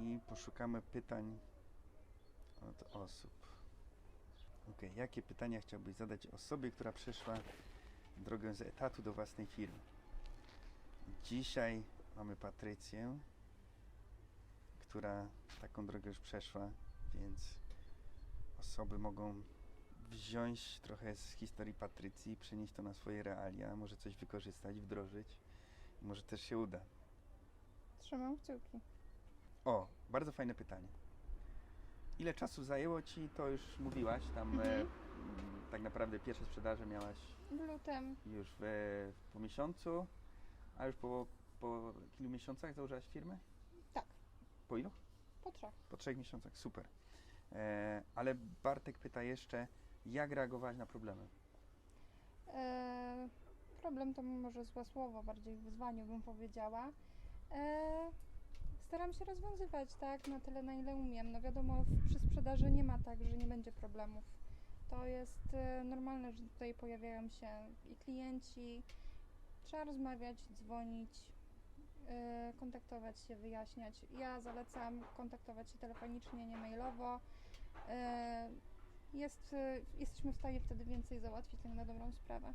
i poszukamy pytań od osób. Ok, jakie pytania chciałbyś zadać osobie, która przeszła drogę z etatu do własnej firmy? Dzisiaj mamy Patrycję, która taką drogę już przeszła, więc osoby mogą wziąć trochę z historii Patrycji, przenieść to na swoje realia, może coś wykorzystać, wdrożyć. Może też się uda. Trzymam kciuki. O, bardzo fajne pytanie. Ile czasu zajęło Ci, to już mówiłaś, tam Mhm. e, tak naprawdę pierwsze sprzedaże miałaś W lutym już w, po miesiącu, a już po, po kilu miesiącach założyłaś firmę? Tak. Po ilu? po trzech. Po trzech miesiącach, super. E, ale Bartek pyta jeszcze, jak reagować na problemy? E, problem to może złe słowo, bardziej w wyzwaniu bym powiedziała. E, staram się rozwiązywać, tak, na tyle na ile umiem. No wiadomo, przy sprzedaży nie ma tak, że nie będzie problemów. To jest e, normalne, że tutaj pojawiają się i klienci. Trzeba rozmawiać, dzwonić, e, kontaktować się, wyjaśniać. Ja zalecam kontaktować się telefonicznie, nie mailowo. E, jest, jesteśmy w stanie wtedy więcej załatwić tak na dobrą sprawę.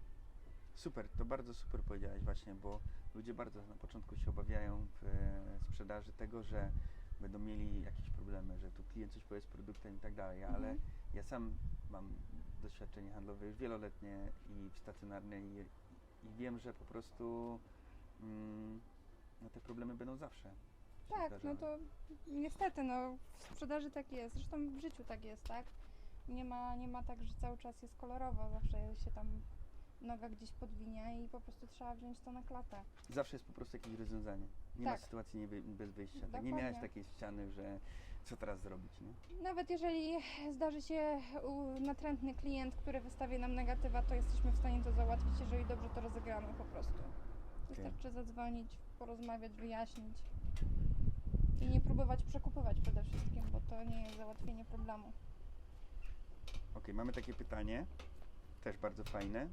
Super, to bardzo super powiedziałaś właśnie, bo ludzie bardzo na początku się obawiają w e, sprzedaży tego, że będą mieli jakieś problemy, że tu klient coś powie z produktem i tak dalej, ale Mhm. ja sam mam doświadczenie handlowe już wieloletnie i stacjonarne i, i wiem, że po prostu mm, no, te problemy będą zawsze. Tak, no zdarzały. to niestety, no w sprzedaży tak jest, zresztą w życiu tak jest, tak? Nie ma, nie ma tak, że cały czas jest kolorowo, zawsze się tam noga gdzieś podwinia i po prostu trzeba wziąć to na klatę. Zawsze jest po prostu jakieś rozwiązanie. Nie ma Tak. sytuacji nie bez wyjścia. Tak? Nie miałeś takiej ściany, że co teraz zrobić, nie? Nawet jeżeli zdarzy się natrętny klient, który wystawi nam negatywa, to jesteśmy w stanie to załatwić, jeżeli dobrze to rozegramy po prostu. Wystarczy zadzwonić, porozmawiać, wyjaśnić i nie próbować przekupywać przede wszystkim, bo to nie jest załatwienie problemu. Ok, mamy takie pytanie, też bardzo fajne.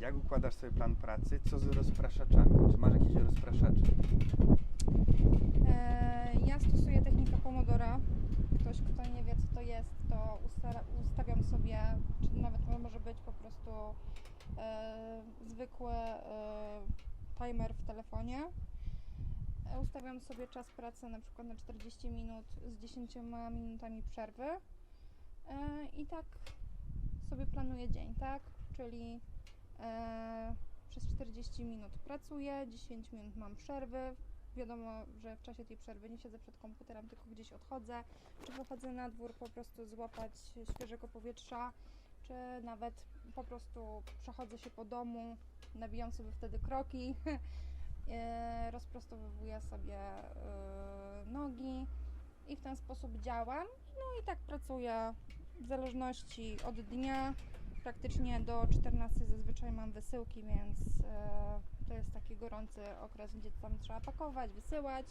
Jak układasz sobie plan pracy? Co z rozpraszaczami? Czy masz jakieś rozpraszacze? E, Ja stosuję technikę Pomodora. Ktoś, kto nie wie, co to jest, to ustawiam sobie, czy nawet może być po prostu e, zwykły e, timer w telefonie. E, ustawiam sobie czas pracy na przykład na 40 minut z 10 minutami przerwy. E, I tak sobie planuję dzień, tak? Czyli przez 40 minut pracuję, 10 minut mam przerwy, wiadomo, że w czasie tej przerwy nie siedzę przed komputerem, tylko gdzieś odchodzę, czy wychodzę na dwór po prostu złapać świeżego powietrza, czy nawet po prostu przechodzę się po domu, nabijam sobie wtedy kroki, e, rozprostowuję sobie e, nogi i w ten sposób działam. No i tak pracuję w zależności od dnia. Praktycznie do 14 zazwyczaj mam wysyłki, więc e, to jest taki gorący okres, gdzie tam trzeba pakować, wysyłać,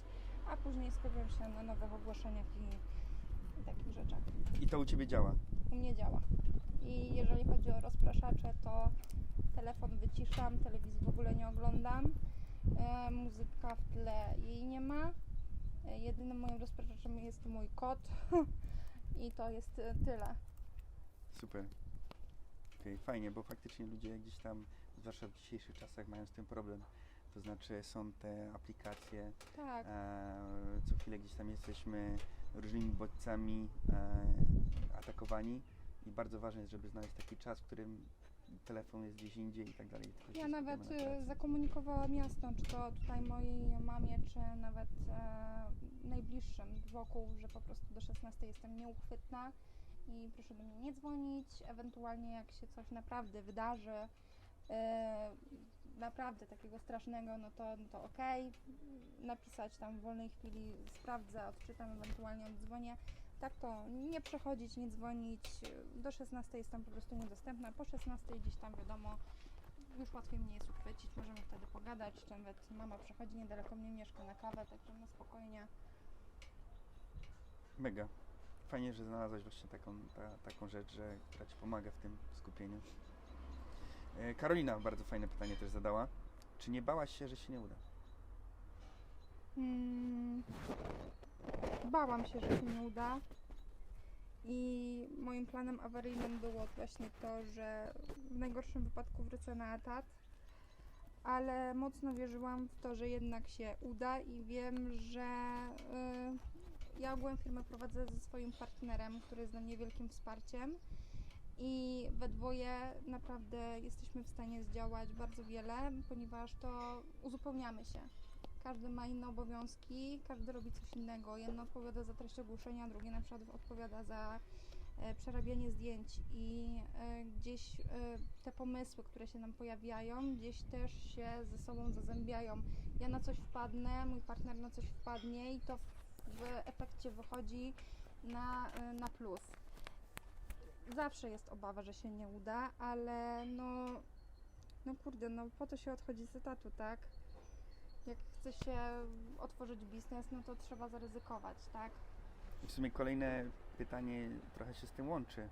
a później skupiam się na nowych ogłoszeniach i, i takich rzeczach. I to u Ciebie działa. U mnie działa. I jeżeli chodzi o rozpraszacze, to telefon wyciszam, telewizji w ogóle nie oglądam. E, muzyka w tle jej nie ma. E, jedynym moim rozpraszaczem jest mój kot. I to jest e, tyle. Super. Okej, fajnie, bo faktycznie ludzie gdzieś tam, zwłaszcza w dzisiejszych czasach, mają z tym problem. To znaczy są te aplikacje, Tak. e, co chwilę gdzieś tam jesteśmy różnymi bodźcami e, atakowani i bardzo ważne jest, żeby znaleźć taki czas, w którym telefon jest gdzieś indziej i tak dalej. Ja nawet na e, zakomunikowałam jasno, czy to tutaj mojej mamie, czy nawet e, najbliższym wokół, że po prostu do 16 jestem nieuchwytna i proszę do mnie nie dzwonić. Ewentualnie jak się coś naprawdę wydarzy, e, naprawdę takiego strasznego, no to, no to okej. Napisać tam w wolnej chwili, sprawdzę, odczytam, ewentualnie oddzwonię. Tak to nie przechodzić, nie dzwonić. Do 16 jestem po prostu niedostępna. Po 16 gdzieś tam wiadomo, już łatwiej mnie jest uchwycić, możemy wtedy pogadać, czy nawet mama przychodzi niedaleko mnie, mieszka na kawę, także na spokojnie. Mega. Fajnie, że znalazłaś właśnie taką, ta, taką rzecz, że, która Ci pomaga w tym skupieniu. E, Karolina bardzo fajne pytanie też zadała. Czy nie bałaś się, że się nie uda? Mm, bałam się, że się nie uda. I moim planem awaryjnym było właśnie to, że w najgorszym wypadku wrócę na etat. Ale mocno wierzyłam w to, że jednak się uda i wiem, że y, ja ogółem firmę prowadzę ze swoim partnerem, który jest dla mnie wielkim wsparciem. I we dwoje naprawdę jesteśmy w stanie zdziałać bardzo wiele, ponieważ to uzupełniamy się. Każdy ma inne obowiązki, każdy robi coś innego. Jedno odpowiada za treść ogłoszenia, drugie na przykład odpowiada za e, przerabianie zdjęć i e, gdzieś e, te pomysły, które się nam pojawiają, gdzieś też się ze sobą zazębiają. Ja na coś wpadnę, mój partner na coś wpadnie i to w, efekcie wychodzi na, e, na plus. Zawsze jest obawa, że się nie uda, ale no, no kurde, no po to się odchodzi z etatu, tak? Jak chce się otworzyć biznes, no to trzeba zaryzykować, tak? W sumie kolejne pytanie trochę się z tym łączy.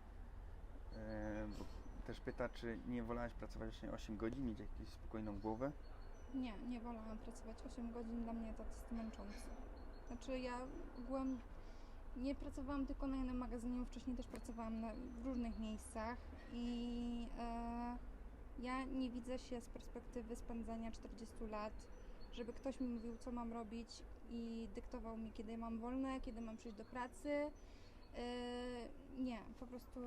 E, bo też pyta, czy nie wolałaś pracować właśnie 8 godzin, mieć jakąś spokojną głowę? Nie, nie wolałam pracować 8 godzin, dla mnie to jest męczące. Znaczy ja nie pracowałam tylko na jednym magazynie, wcześniej też pracowałam na, w różnych miejscach i e, ja nie widzę się z perspektywy spędzania 40 lat, żeby ktoś mi mówił, co mam robić i dyktował mi, kiedy mam wolne, kiedy mam przyjść do pracy. E, nie, po prostu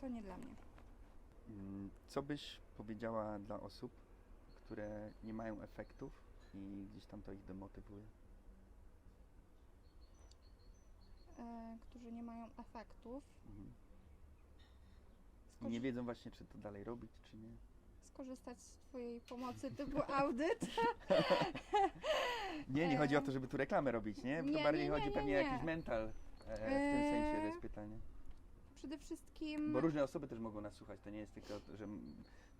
to nie dla mnie. Mm, Co byś powiedziała dla osób, które nie mają efektów i gdzieś tam to ich demotywuje? E, którzy nie mają efektów. Mhm. I Skorzy- nie wiedzą właśnie, czy to dalej robić, czy nie. skorzystać z Twojej pomocy typu audyt. Nie, nie chodzi o to, żeby tu reklamę robić, nie? To nie, bardziej nie, chodzi nie, pewnie nie, o jakiś mental e, w tym sensie, to jest pytanie. Przede wszystkim. Bo różne osoby też mogą nas słuchać, to nie jest tylko, że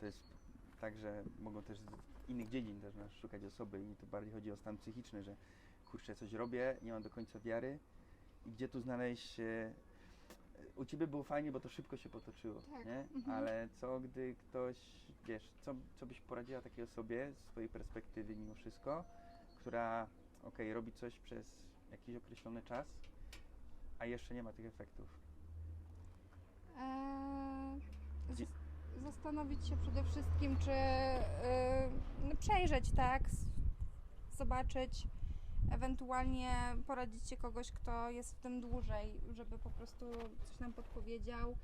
to jest tak, że mogą też z innych dziedzin też nas szukać osoby i to bardziej chodzi o stan psychiczny, że kurczę, coś robię, nie mam do końca wiary gdzie tu znaleźć się... U Ciebie było fajnie, bo to szybko się potoczyło, Tak, nie? mhm. Ale co gdy ktoś, wiesz, co, co byś poradziła takiej osobie z swojej perspektywy mimo wszystko, która, okej, robi coś przez jakiś określony czas, a jeszcze nie ma tych efektów? Eee, Gdzie- zastanowić się przede wszystkim, czy no, przejrzeć, tak? Zobaczyć, ewentualnie poradzić się kogoś, kto jest w tym dłużej, żeby po prostu coś nam podpowiedział.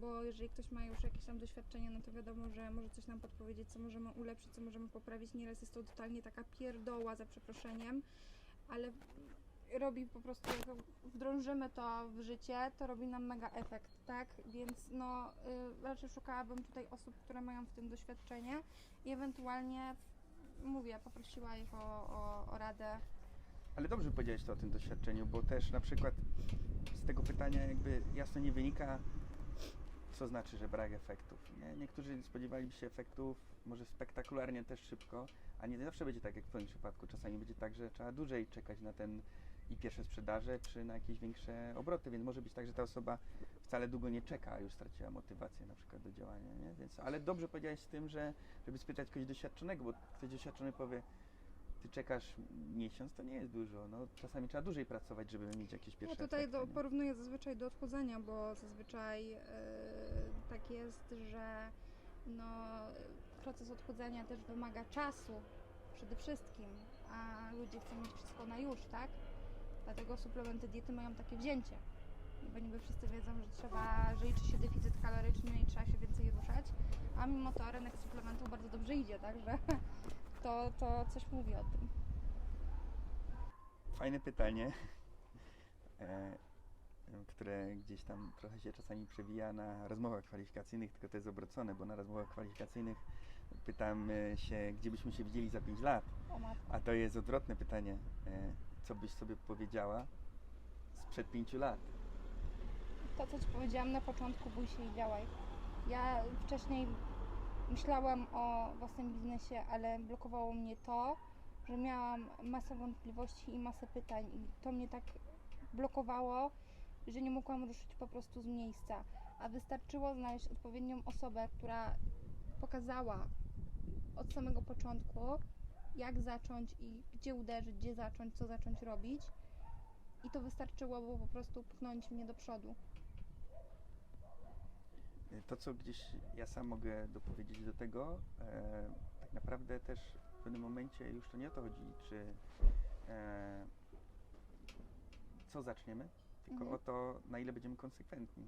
Bo jeżeli ktoś ma już jakieś tam doświadczenie, no to wiadomo, że może coś nam podpowiedzieć, co możemy ulepszyć, co możemy poprawić. Nieraz jest to totalnie taka pierdoła, za przeproszeniem, ale robi po prostu, jak wdrążymy to w życie, to robi nam mega efekt, tak? Więc no, y, raczej szukałabym tutaj osób, które mają w tym doświadczenie i ewentualnie, mówię, poprosiła ich o, o, o radę. Ale dobrze powiedziałeś to o tym doświadczeniu, bo też na przykład z tego pytania jakby jasno nie wynika, co znaczy, że brak efektów. Nie? Niektórzy spodziewaliby się efektów może spektakularnie też szybko, a nie zawsze będzie tak jak w Twoim przypadku. Czasami będzie tak, że trzeba dłużej czekać na ten i pierwsze sprzedaże, czy na jakieś większe obroty, więc może być tak, że ta osoba wcale długo nie czeka, a już straciła motywację na przykład do działania, nie? Więc, ale dobrze powiedziałeś z tym, że żeby spytać kogoś doświadczonego, bo ktoś doświadczony powie, ty czekasz miesiąc, to nie jest dużo. No, czasami trzeba dłużej pracować, żeby mieć jakieś pierwsze Ja tutaj efekty, do, porównuję zazwyczaj do odchudzania, bo zazwyczaj y, tak jest, że no, proces odchudzania też wymaga czasu przede wszystkim, a ludzie chcą mieć wszystko na już, tak? Dlatego suplementy diety mają takie wzięcie. Bo niby wszyscy wiedzą, że trzeba, że liczy się deficyt kaloryczny i trzeba się więcej ruszać, a mimo to rynek suplementów bardzo dobrze idzie, także to, to coś mówi o tym. Fajne pytanie, e, które gdzieś tam trochę się czasami przewija na rozmowach kwalifikacyjnych, tylko to jest obrócone, bo na rozmowach kwalifikacyjnych pytamy się, gdzie byśmy się widzieli za 5 lat, a to jest odwrotne pytanie. E, co byś sobie powiedziała sprzed 5 lat? To, co Ci powiedziałam na początku, bój się i działaj. Ja wcześniej myślałam o własnym biznesie, ale blokowało mnie to, że miałam masę wątpliwości i masę pytań i to mnie tak blokowało, że nie mogłam ruszyć po prostu z miejsca. A wystarczyło znaleźć odpowiednią osobę, która pokazała od samego początku, jak zacząć i gdzie uderzyć, gdzie zacząć, co zacząć robić. I to wystarczyło, bo po prostu pchnąć mnie do przodu. Y, To, co gdzieś ja sam mogę dopowiedzieć do tego, e, tak naprawdę też w pewnym momencie już to nie o to chodzi, czy e, co zaczniemy, tylko Mhm. o to, na ile będziemy konsekwentni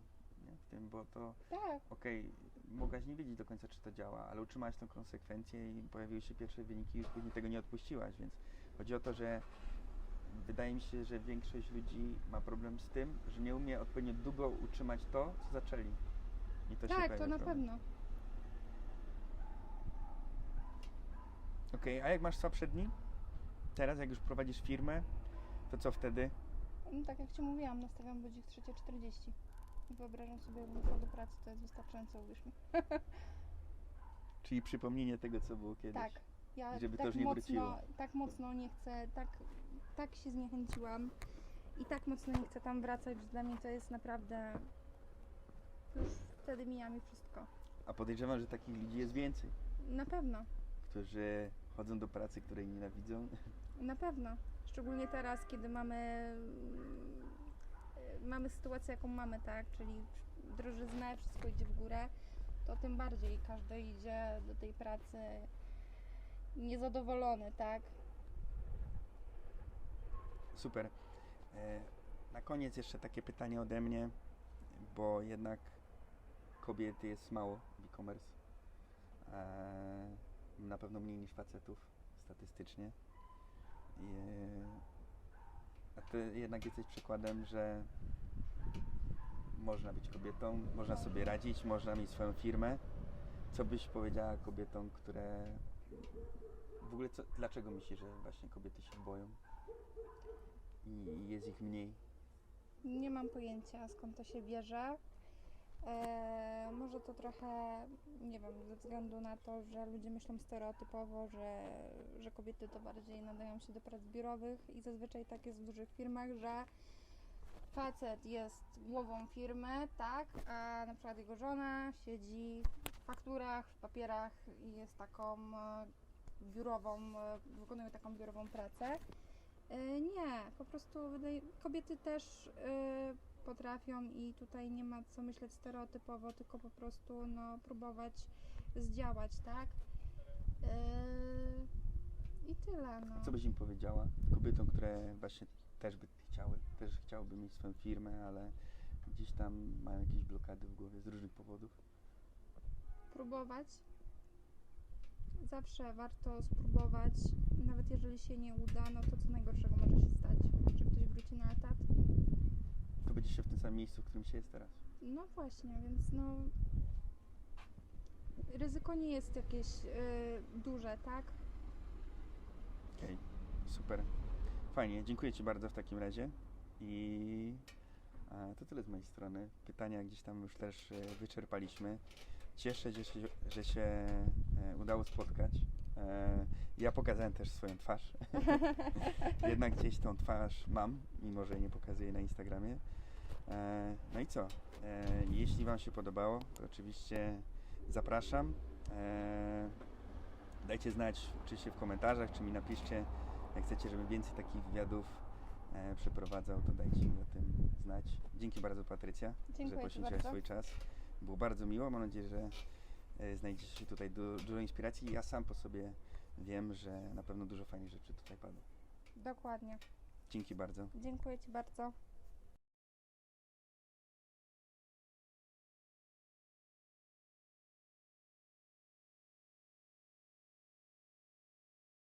nie? w tym, bo to Tak, okej, mogłaś nie wiedzieć do końca, czy to działa, ale utrzymałaś tą konsekwencję i pojawiły się pierwsze wyniki, już później tego nie odpuściłaś, więc chodzi o to, że wydaje mi się, że większość ludzi ma problem z tym, że nie umie odpowiednio długo utrzymać to, co zaczęli. I to się tak, pojawia to na problem. pewno. Okej, a jak masz słabsze dni? Teraz, jak już prowadzisz firmę, to co wtedy? No, tak jak Ci mówiłam, nastawiam budzik 3.40. I Wyobrażam sobie, jakbym szła do pracy, to jest wystarczająco, uwierz mi. Czyli przypomnienie tego, co było kiedyś. Tak, ja żeby to tak już nie mocno, wróciło. tak mocno nie chcę, tak, tak się zniechęciłam i tak mocno nie chcę tam wracać, że dla mnie to jest naprawdę wtedy mija mi wszystko. A podejrzewam, że takich ludzi jest więcej, Na pewno, którzy chodzą do pracy, której nienawidzą. na pewno. Szczególnie teraz, kiedy mamy mm, mamy sytuację, jaką mamy, tak, czyli drożyznę, wszystko idzie w górę, to tym bardziej każdy idzie do tej pracy niezadowolony, tak? Super. E, Na koniec jeszcze takie pytanie ode mnie, bo jednak kobiet jest mało w e-commerce. E, Na pewno mniej niż facetów statystycznie. E, A ty jednak jesteś przykładem, że można być kobietą, można sobie radzić, można mieć swoją firmę. Co byś powiedziała kobietom, które w ogóle co, dlaczego myślisz, że właśnie kobiety się boją? i jest ich mniej. Nie mam pojęcia skąd to się bierze. Eee, może to trochę, nie wiem, ze względu na to, że ludzie myślą stereotypowo, że, że kobiety to bardziej nadają się do prac biurowych i zazwyczaj tak jest w dużych firmach, że facet jest głową firmy, tak, a na przykład jego żona siedzi w fakturach, w papierach i jest taką e, biurową, e, wykonuje taką biurową pracę. E, Nie, po prostu kobiety też e, potrafią i tutaj nie ma co myśleć stereotypowo, tylko po prostu no, próbować zdziałać, tak? E, I tyle, no. Co byś im powiedziała? Kobietom, które właśnie też by chciały, też chciałyby mieć swoją firmę, ale gdzieś tam mają jakieś blokady w głowie z różnych powodów. Próbować. Zawsze warto spróbować. Nawet jeżeli się nie uda, no to co najgorszego może się stać? Że ktoś wróci na etat. Będzie się w tym samym miejscu, w którym się jest teraz. No właśnie, więc no. Ryzyko nie jest jakieś y, duże, tak? Okej, super. Fajnie, dziękuję Ci bardzo w takim razie. I a, to tyle z mojej strony. Pytania gdzieś tam już też e, wyczerpaliśmy. Cieszę się, że się, że się e, udało spotkać. E, ja pokazałem też swoją twarz. Jednak gdzieś tą twarz mam, mimo że nie pokazuję na Instagramie. E, no i co? E, jeśli Wam się podobało, to oczywiście zapraszam. E, dajcie znać oczywiście w komentarzach, czy mi napiszcie, jak chcecie, żebym więcej takich wywiadów przeprowadzał, to dajcie mi o tym znać. Dzięki bardzo Patrycja, Dziękuję że Ci poświęciłaś swój czas. Było bardzo miło, mam nadzieję, że znajdziecie tutaj du- dużo inspiracji. Ja sam po sobie wiem, że na pewno dużo fajnych rzeczy tutaj padło. Dokładnie. Dzięki bardzo. Dziękuję Ci bardzo.